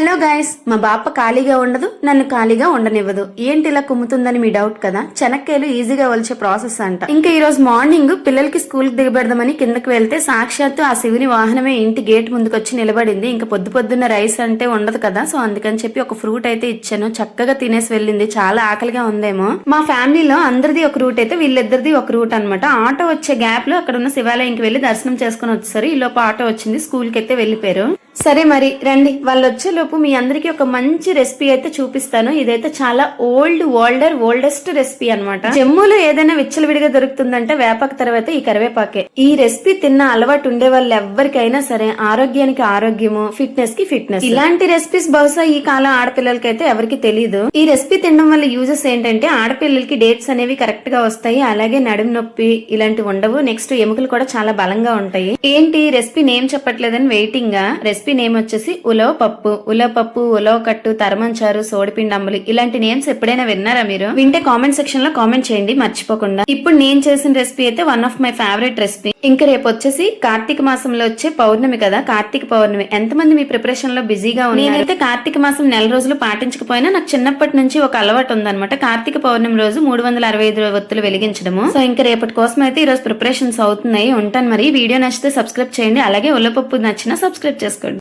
Hello guys మా బాప ఖాళీగా ఉండదు నన్ను ఖాళీగా ఉండనివ్వదు. ఏంటి ఇలా కుమ్ముతుందని మీ డౌట్ కదా? చెనక్కాయలు ఈజీగా వలిచే ప్రాసెస్ అంట. ఇంకా ఈ రోజు మార్నింగ్ పిల్లలకి స్కూల్కి దిగబెడదామని కిందకి వెళ్తే సాక్షాత్తు ఆ శివుని వాహనమే ఇంటి గేట్ ముందుకు వచ్చి నిలబడింది. ఇంకా పొద్దు పొద్దున్న రైస్ అంటే ఉండదు కదా? సో అందుకని చెప్పి ఒక ఫ్రూట్ అయితే ఇచ్చాను. చక్కగా తినేసి వెళ్ళింది. చాలా ఆకలిగా ఉందేమో. మా ఫ్యామిలీలో అందరిది ఒక రూట్ అయితే వీళ్ళిద్దరిది ఒక రూట్ అన్నమాట. ఆటో వచ్చే గ్యాప్లో అక్కడ ఉన్న శివాలయంకి వెళ్ళి దర్శనం చేసుకుని వచ్చేసారు ఈ లోపు ఆటో వచ్చింది. స్కూల్కి అయితే వెళ్ళిపోయారు. సరే మరి రండి. వాళ్ళు వచ్చేలోపు మీ అందరికి ఒక మంచి రెసిపీ అయితే చూపిస్తాను. ఇదైతే చాలా ఓల్డ్ ఓల్డర్ ఓల్డెస్ట్ రెసిపీ అన్నమాట. జమ్మూలో ఏదైనా విచ్చలవిడిగా దొరుకుతుందంటే వేపాకు తర్వాత ఈ కరివేపాకే. ఈ రెసిపీ తిన్న అలవాటు ఉండే వాళ్ళు ఎవరికైనా సరే ఆరోగ్యానికి ఆరోగ్యము ఫిట్నెస్కి ఫిట్నెస్. ఇలాంటి రెసిపీస్ బహుశా ఈ కాలం ఆడపిల్లలకి అయితే ఎవరికి తెలియదు ఈ రెసిపీ తినడం వల్ల యూజెస్ ఏంటంటే ఆడపిల్లలకి డేట్స్ అనేవి కరెక్ట్గా వస్తాయి. అలాగే నడుము నొప్పి ఇలాంటివి ఉండవు. నెక్స్ట్ ఎముకలు కూడా చాలా బలంగా ఉంటాయి. ఏంటి? రెసిపీ నేమ్ చెప్పట్లేదని వెయిటింగ్. గా రెసిపీ నేమ్ వచ్చేసి ఉలవ పప్పు. ఉలవ పప్పు ఉలవ కట్టు తరమంచారు సోడిపిండి అంబలి ఇలాంటి నేమ్స్ ఎప్పుడైనా విన్నారా మీరు? వింటే కామెంట్ సెక్షన్లో కామెంట్ చేయండి మర్చిపోకుండా. ఇప్పుడు నేను చేసిన రెసిపీ అయితే one of my favourite recipe ఇంకా రేపు వచ్చేసి కార్తీక మాసంలో వచ్చే పౌర్ణమి కదా? కార్తీక పౌర్ణమి. ఎంతమంది మీ ప్రిపరేషన్లో బిజీగా ఉన్నారు? నేనైతే కార్తీక మాసం నెల రోజులు పాటించకపోయినా నాకు చిన్నప్పటి నుంచి ఒక అలవాటు ఉందన్నమాట. కార్తీక పౌర్ణమి రోజు మూడు వందల అరవై ఐదు ఒత్తులు వెలిగించడము. సో ఇంకా రేపటి కోసం అయితే ఈ రోజు ప్రిపరేషన్స్ అవుతున్నాయి ఉంటాను మరి. వీడియో నచ్చితే సబ్స్క్రైబ్ చేయండి. అలాగే ఉల్లపప్పు నచ్చినా సబ్స్క్రైబ్ చేసుకోండి.